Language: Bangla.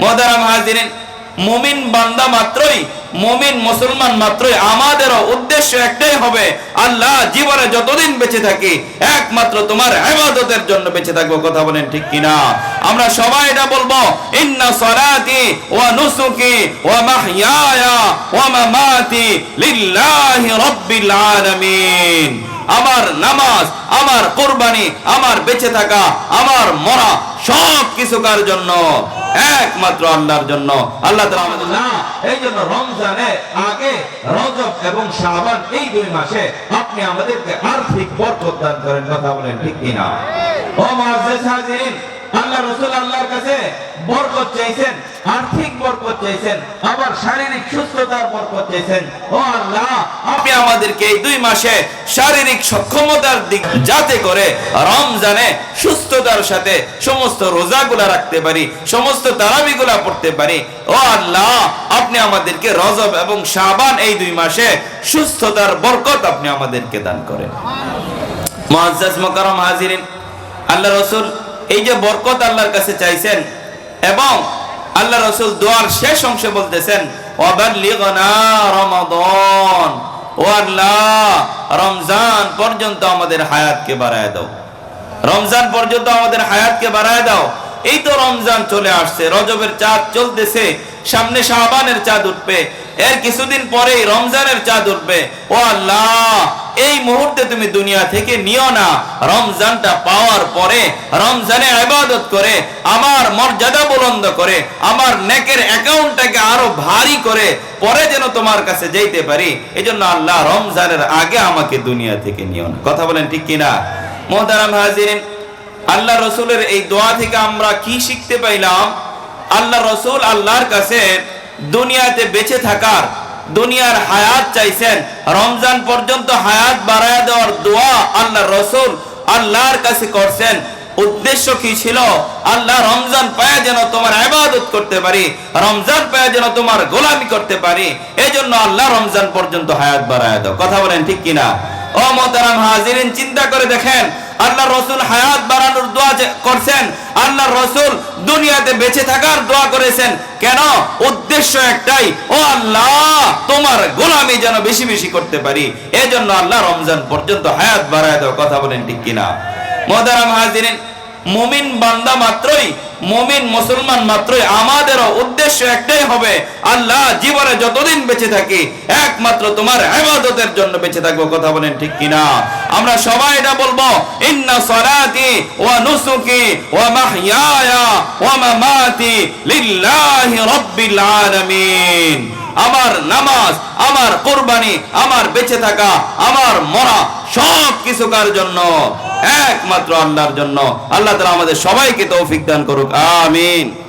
মোহতারাম হাজিরিন, মুমিন বান্দা মাত্রই, মুমিন মুসলমান মাত্রই আমাদেরও উদ্দেশ্য একটাই হবে আল্লাহ জীবনে যতদিন বেঁচে থাকি, একমাত্র তোমার ইবাদতের জন্য বেঁচে থাকব, কথা বলেন ঠিক কিনা? আমরা সবাই এটা বলব, ইন্না সলাতি ওয়া নুসুকি ওয়া মাহইয়ায়া। আমার নামাজ, আমার কোরবানি, আমার বেঁচে থাকা, আমার মরা সব কিছু কার জন্য? একমাত্র আল্লাহর জন্য। আল্লাহ এই জন্য রমজানের আগে রজব এবং শাবান এই দুই মাসে আপনি আমাদেরকে আর্থিক বরকত করেন, কথা বলেন ঠিক কিনা? ও মুআজ্জিজ হাজিরিন আল্লাহ রাসূল আল্লাহর কাছে বরকত চাইছেন, আর্থিক বরকত চাইছেন, আবার শারীরিক সুস্থতার বরকত চাইছেন। ও আল্লাহ, আপনি আমাদেরকে এই দুই মাসে শারীরিক সক্ষমতার দিক যাতে করে রমজানে সুস্থতার সাথে সমস্ত রোজাগুলা রাখতে পারি, সমস্ত তারাবিগুলা পড়তে পারি, ও আল্লাহ, আপনি আমাদেরকে রজব এবং শাবান এই দুই মাসে সুস্থতার বরকত আপনি আমাদেরকে দান করেন। মুআজ্জাজ মুকাররম হাজিরিন, আল্লাহ রাসূল এই যে বরকত আল্লাহর কাছে চাইছেন এবং আল্লাহ রাসূল দোয়ার শেষ অংশে বলতেছেন রমজান পর্যন্ত আমাদের হায়াতকে বাড়ায় দাও। রমজান পর্যন্ত আমাদের হায়াতকে বাড়ায় দাও। এই তো রমজান চলে আসছে, রজবের চাঁদ চলতেছে, সামনে শাহবানের চাঁদ উঠবে, এর কিছুদিন পরেই রমজানের চাঁদ উঠবে। ও আল্লাহ, এই তুমি দুনিয়া থেকে নিও না। রমজানটা পাওয়ার পরে, রমজানে ইবাদত করে, আমার মর্যাদা বুলন্দ করে, আমার নেকের অ্যাকাউন্টটাকে আরও ভারী করে, পরে যেন তোমার কাছে যেতে পারি, এজন্য আল্লাহ রমজানের আগে আমাকে দুনিয়া থেকে নিও না। কথা বলেন ঠিক কিনা? মোহতারাম হাজিরিন, আল্লাহ রসুলের এই দোয়া থেকে আমরা কি শিখতে পাইলাম? আল্লাহ রসুল আল্লাহর কাছে দুনিয়াতে বেঁচে থাকার, দুনিয়ার হায়াত চাইছেন, রমজান পর্যন্ত হায়াত বাড়ায় দেওয়ার দোয়া আল্লাহ রসুল আল্লাহর কাছে করছেন। উদ্দেশ্য কি ছিল? আল্লাহ রমজান পায় যেন তোমার আবাদত করতে পারি, রমজান পায় যেন তোমার গোলামি করতে পারি এই জন্য আল্লাহ রমজান পর্যন্ত হায়াত বাড়ায় কথা বলেন ঠিক কিনা? ও মোহতারাম হাজিরিন, চিন্তা করে দেখেন, আল্লাহ রসুল হায়াত করছেন। আল্লাহ রসুল দুনিয়াতে বেঁচে থাকার দোয়া করেছেন। কেন? উদ্দেশ্য একটাই, ও আল্লাহ, তোমার গোলামি যেন বেশি বেশি করতে পারি। এজন্য আল্লাহ রমজান পর্যন্ত হায়াত বাড়ায় কথা বলেন ঠিক কিনা। মদারাম হাজিরিন মুমিন বান্দা মাত্রই, মুমিন মুসলমান মাত্রই, আমাদেরও উদ্দেশ্য একটাই হবে আল্লাহ জীবনে যতদিন বেঁচে থাকি, একমাত্র তোমার ইবাদতের জন্য বেঁচে থাকব, কথা বলেন ঠিক কিনা? আমরা সবাই এটা বলব, ইন্না সলাতি ওয়া নুসুকি ওয়া মাহইয়ায়া ওয়া মামাতি লিল্লাহি রাব্বিল আলামিন। আমার নামাজ, আমার কোরবানি, আমার বেঁচে থাকা, আমার মরা সব কিছু কার জন্য? একমাত্র আল্লাহর জন্য। আল্লাহ তালা আমাদের সবাইকে তৌফিক দান করুক। আমিন।